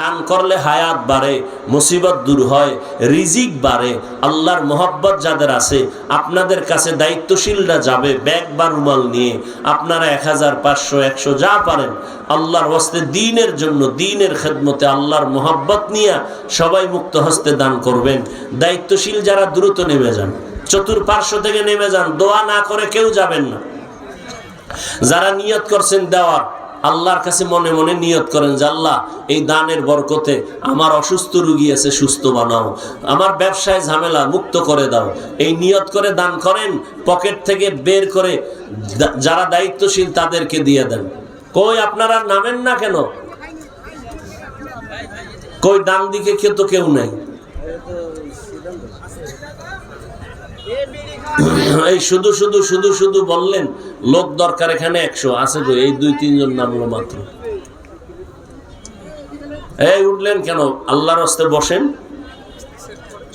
দান করলে হায়াত বাড়ে, মুসিবত দূর হয়, রিজিক বাড়ে, আল্লাহর মোহব্বত যাদের আছে, আপনাদের কাছে দায়িত্বশীলরা যাবে ব্যাগ বা রুমাল নিয়ে। আপনারা এক হাজার পাঁচশো, একশো যা পারেন, আল্লাহর হস্তে দিনের জন্য, দিনের খেদমতে আল্লাহর মোহব্বত নিয়ে সবাই মুক্ত হস্তে দান করবেন। দায়িত্বশীল যারা দ্রুত নেমে যান, চতুর্পার্শ্ব থেকে নেমে যান, দোয়া না করে কেউ যাবেন না। যারা নিয়ত করছেন দেওয়ার আল্লাহর কাছে মনে মনে নিয়ত করেন যে, আল্লাহ, এই দানের বরকতে আমার অসুস্থ রুগী আছে, সুস্থ বানাও। আমার ব্যবসায় ঝামেলা, মুক্ত করে দাও। এই নিয়ত করে দান করেন, পকেট থেকে বের করে যারা দায়িত্বশীল তাদেরকে দিয়ে দেন। কই, আপনারা নামেন না কেন? কই, ডান দিকে কেউ তো কেউ নাই। এই শুধু শুধু শুধু শুধু বললেন, লোক দরকার এখানে একশো। আছে তো এই দুই, তিনজন নামলো মাত্র। এই উঠলেন কেন? আল্লাহর হস্তে বসেন।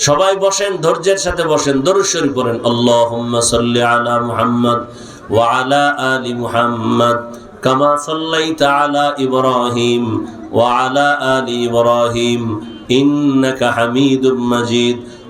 সবাই বসেন, ধৈর্যের সাথে বসেন দরুশ্বরী আল্লাহুম্মা সাল্লি আলা মুহাম্মদ, কামা সাল্লাইতা আলা ইব্রাহিম ওয়া আলা আলি ইব্রাহিম, ইন্নাকা হামিদুম মাজিদ।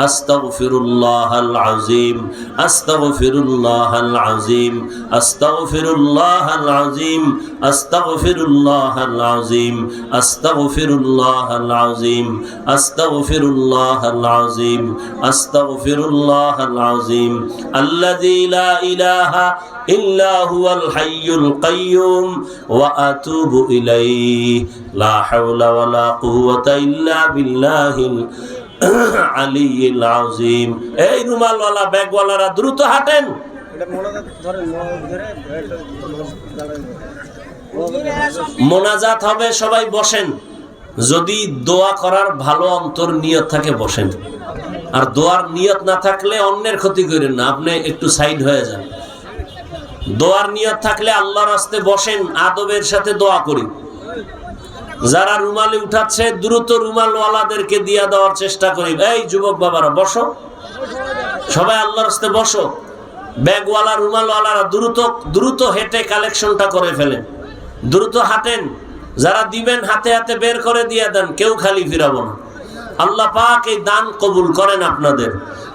أستغفر الله العظيم أستغفر الله العظيم أستغفر الله العظيم أستغفر الله العظيم أستغفر الله العظيم أستغفر الله العظيم أستغفر الله العظيم الذي لا إله إلا هو الحي القيوم وأتوب إليه لا حول ولا قوة إلا بالله এই রুমালওয়ালা ব্যাগওয়ালারা দ্রুত হাঁটেন। মোনাজাত হবে সবাই বসেন। যদি দোয়া করার ভালো অন্তর নিয়ত থাকে বসেন। আর দোয়ার নিয়ত না থাকলে অন্যের ক্ষতি করেন না আপনি একটু সাইড হয়ে যান। দোয়ার নিয়ত থাকলে আল্লাহর আস্তে বসেন আদবের সাথে দোয়া করি। যারা রুমালে উঠাচ্ছে, দ্রুত রুমালওয়ালাদেরকে দিয়া দেওয়ার চেষ্টা করি। এই যুবক বাবারা, বসো। সবাই আল্লাহর রাস্তে বসো। ব্যাগওয়ালা, রুমালওয়ালারা দ্রুত দ্রুত হেঁটে কালেকশনটা করে ফেলেন। দ্রুত হাঁটেন। যারা দিবেন, হাতে হাতে বের করে দিয়ে দেন, কেউ খালি ফিরাবো না। আল্লাহ পাক এই দান কবুল করেন আপনাদের।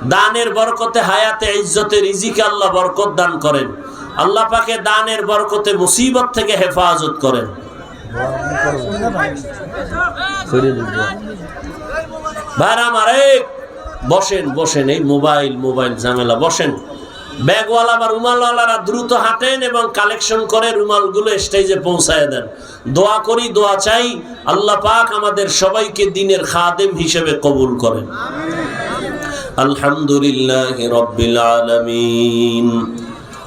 দানের বরকতে হায়াতে, ইজ্জতে, রিজিকে আল্লাহ বরকত দান করেন। আল্লাহ পাকে দানের বরকতে মুসিবত থেকে হেফাজত করেন। বসেন বসেন, এই মোবাইল মোবাইল ঝামেলা, বসেন। ব্যাগওয়ালা বা রুমালওয়ালারা দ্রুত হাঁটেন এবং কালেকশন করে রুমালগুলো স্টেজে পৌঁছায় দেন। দোয়া করি, দোয়া চাই। আল্লাহ পাক আমাদের সবাইকে দিনের খাদেম হিসেবে কবুল করেন। আলহামদুলিল্লাহ আলামিন।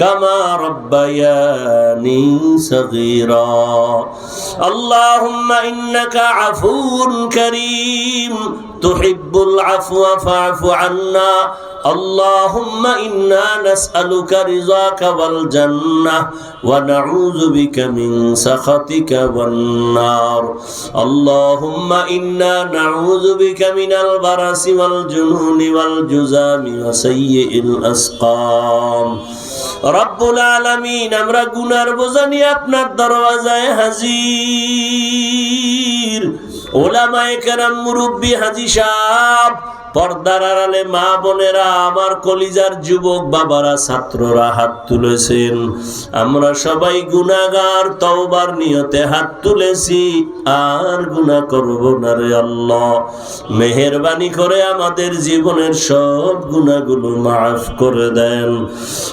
كما ربياني صغيرا اللهم إنك عفو كريم تحب العفو فاعف عنا اللهم إنا نسألك رضاك والجنة ونعوذ بك من سخطك والنار اللهم إنا نعوذ بك من البرس والجنون والجزام وسيء الأسقام রব্বুল আলামিন আমরা গুনার বোঝা নিয়ে আপনার দরওয়াজায় হাজির। ওলামায়ে কেরাম মুরব্বী হাজি সাহ পর্দার আড়ালে মা বোনেরা, আমার কলিজার যুবক বাবারা, ছাত্ররা হাত তুলেছেন। আমরা সবাই গুনাগার তওবার নিয়তে হাত তুলেছি। আর গুনাহ করব না রে আল্লাহ। মেহেরবানি করে আমাদের জীবনের সব গুনাহগুলো মাফ করে দেন।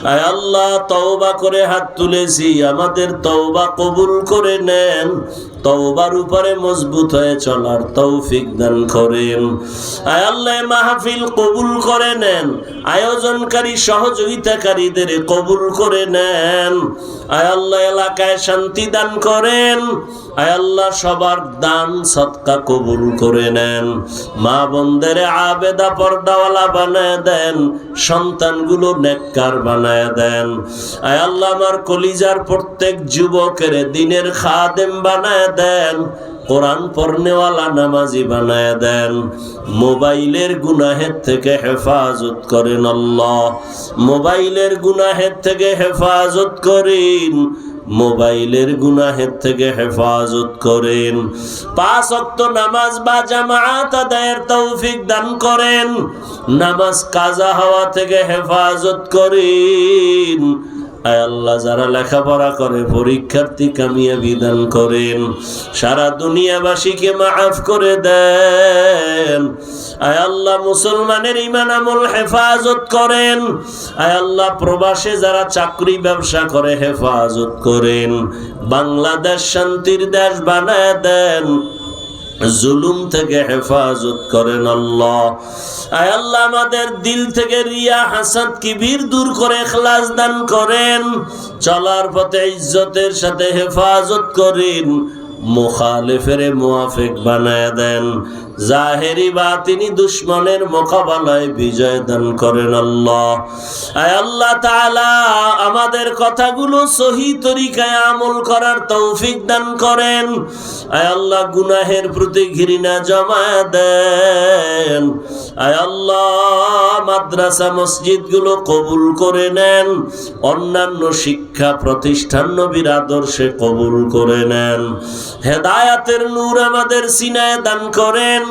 আয় আল্লাহ, তওবা করে হাত তুলেছি। আমাদের তওবা কবুল করে নেন। তওবার উপরে মজবুত হয়ে চলার তৌফিক দান করেন। আয় আল্লাহ মাহফিল কবুল করে নেন। আয়োজনকারী, সহযোগিতাকারীদের কবুল করে নেন। আয় আল্লাহ, এলাকায় শান্তি দান করেন। আল্লাহ, সবার দান সৎকা কবুল করে নেন। মা বোনদের আবেদা পর্দাওয়ালা বানায় দেন, সন্তানগুলো নেককার বানায় দেন। আল্লাহ, আমার কলিজার প্রত্যেক যুবকের দিনের খাদেম বানায় দেন, কোরআন পড়নেওয়ালা নামাজি বানায় দেন। মোবাইলের গুনাহের থেকে হেফাজত করেন আল্লাহ। মোবাইলের গুনাহের থেকে হেফাজত করেন মোবাইলের গুনাহের থেকে হেফাজত করেন। পাঁচ অক্ত নামাজ বা জামাত আদায়ের তৌফিক দান করেন। নামাজ কাজা হওয়া থেকে হেফাজত করেন। আয় আল্লাহ, যারা লেখাপড়া করে, পরীক্ষার্থী কামিয়া বিধান করেন। সারা দুনিয়াবাসীকে মাফ করে দেন। আয় আল্লাহ, মুসলমানের ইমান আমল হেফাজত করেন। আয় আল্লাহ, প্রবাসে যারা চাকরি ব্যবসা করে, হেফাজত করেন। বাংলাদেশ শান্তির দেশ বানায় দেন। জুলুম থেকে হেফাজত করেন আল্লাহ। আয় আল্লাহ, আমাদের দিল থেকে রিয়া, হাসাদ, কিবির দূর করে খলাস দান করেন। চলার পথে ইজ্জতের সাথে হেফাজত করেন। মুখালেফের মুআফিক বানায় দেন। জাহেরি বা তিনি দুশ্মনের মোকাবেলায় বিজয় দান করেন আল্লাহ। আয় আল্লাহ তাআলা, আমাদের কথাগুলো সহি তরিকায় আমল করার তৌফিক দান করেন। আয় আল্লাহ, গুনাহের প্রতি ঘৃণা জমা দেন। আয় আল্লাহ, মাদ্রাসা মসজিদগুলো কবুল করে নেন। অন্যান্য শিক্ষা প্রতিষ্ঠান নবীর আদর্শে কবুল করে নেন। হেদায়াতের নূর আমাদের সিনায় দান করেন।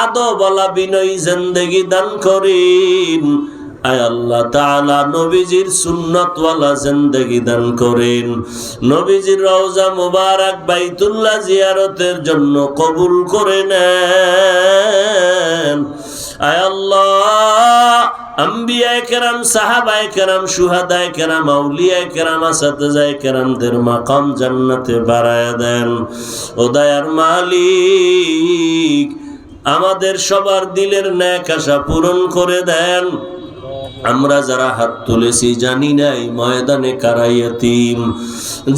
আদো বলা বিনয়ী জিন্দেগি দান করেন। করেন জিয়ারতের জন্য কবুল করে নেন। কেরাম, সাহাবায় কেরাম, সুহাদায় কেরাম, আউলিয়ায় কেরাম কেরামদের মাকাম জান্নাতে বাড়ায় দেন। ও দয়ার মালিক আমাদের সবার দিলের ন্যাক আশা পূরণ করে দেন। আমরা যারা হাত তুলেছি জানি নাই ময়দানে কারাইয়াতিম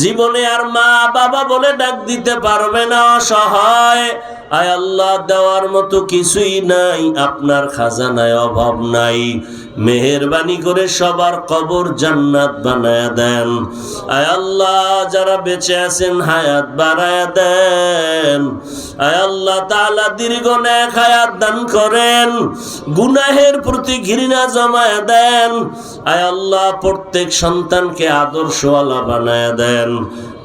জীবনে আর মা বাবা বলে ডাক দিতে পারবে না অসহায়। আয় আল্লাহ, দেওয়ার মতো কিছুই নাই, আপনার খাজানায় অভাব নাই। মেহেরবানি করে সবার কবর জান্নাত বানায় দেন। আয় আল্লাহ, যারা বেঁচে আছেন হায়াত বাড়ায় দেন। আয় আল্লাহ, তাআলা দীর্ঘ নেক হায়াত দান করেন। গুনাহের প্রতি ঘৃণা জমায় দেন। আয় আল্লাহ, প্রত্যেক সন্তানকে আদর্শওয়ালা বানায় দেন।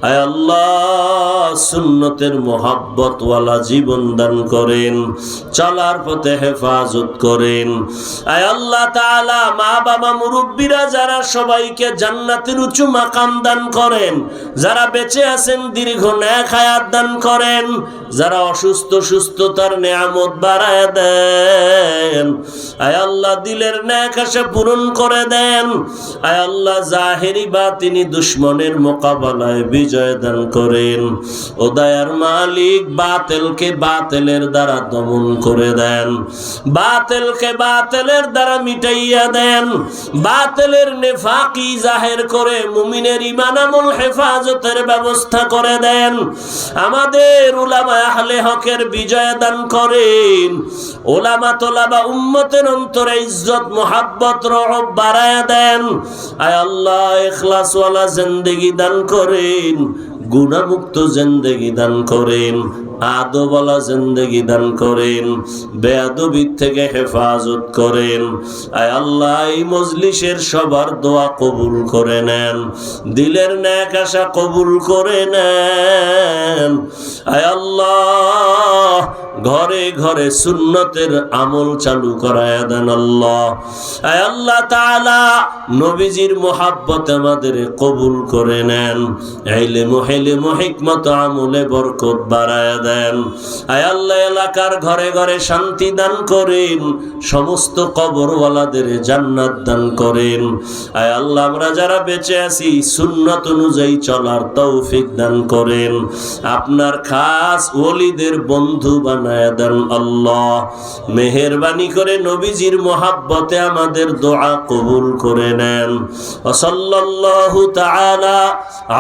আল্লাহ, সুন্নতের মোহাব্বতওয়ালা জীবন দান করেন, চলার পথে হেফাজত করেন। আয় আল্লাহ তাআলা মা বাবা মুরব্বীরা যারা সবাইকে জান্নাতের উঁচু মাকাম দান করেন, যারা বেঁচে আছেন দীর্ঘ ন্যাক হায়াত দান করেন, যারা অসুস্থ সুস্থতার নিয়ামত বাড়ায় দেন। আয় আল্লাহ, দিলের ন্যাক পূরণ করে দেন। আয় আল্লাহ, জাহেরি বা তিনি দুশ্মনের মোকাবেলায় বিজয় দান করেন। ও দয়ার মালিক, বাতেলকে বাতেলের দ্বারা দমন করে দেন। বাতেলকে বাতেলের দ্বারা মিটাইয়া দেন। বাতেলের নেফাকি জাহের করে মুমিনের ইমান আমল হেফাজতের ব্যবস্থা করে দেন। আমাদের উলামা আহলে হকের বিজয় দান করেন। ওলামা তোলাবা উম্মতের অন্তরে ইজ্জত মোহাব্বত রব বাড়ায় দেন। আয় আল্লাহ ইখলাসওয়ালা জিন্দেগি দান করেন। গুণামুক্ত জিন্দেগি দান করেন আদবলা জিন্দেগি দান করেন বেয়াদবির থেকে হেফাজত করেন। আয় আল্লাহ, এই মজলিসের সবার দোয়া কবুল করে নেন, দিলের ন্যাক আশা কবুল করে নেন। আয় আল্লাহ, ঘরে ঘরে সুন্নতের আমল চালু করায় দেন আল্লাহ। আয় আল্লাহ তাআলা, নবীজির মোহাব্বত আমাদের কবুল করে নেন। আইলে মহেলে মহিকমত আমলে বরকত বাড়ায় দেন। এলাকার ঘরে ঘরে শান্তি দান করেন, সমস্ত কবরওয়ালাদের জান্নাত দান করেন। আমরা যারা বেঁচে আছি, সুন্নত অনুযায়ী চলার তৌফিক দান করেন। আপনার খাস ওলিদের বন্ধু বানায় দেন আল্লাহ। মেহেরবানি করে নবীজির মোহাব্বতে আমাদের দোয়া কবুল করে নেন। ওসল্লাল্লাহু তাআলা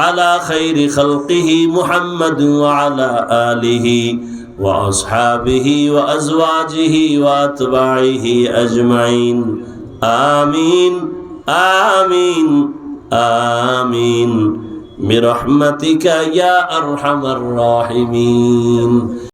আলা খাইরি খালকিহি خلقه محمد وعلى آله وأصحابه وأزواجه وأتباعه أجمعين. آمين. آمين. آمين. برحمتك يا أرحم الراحمين.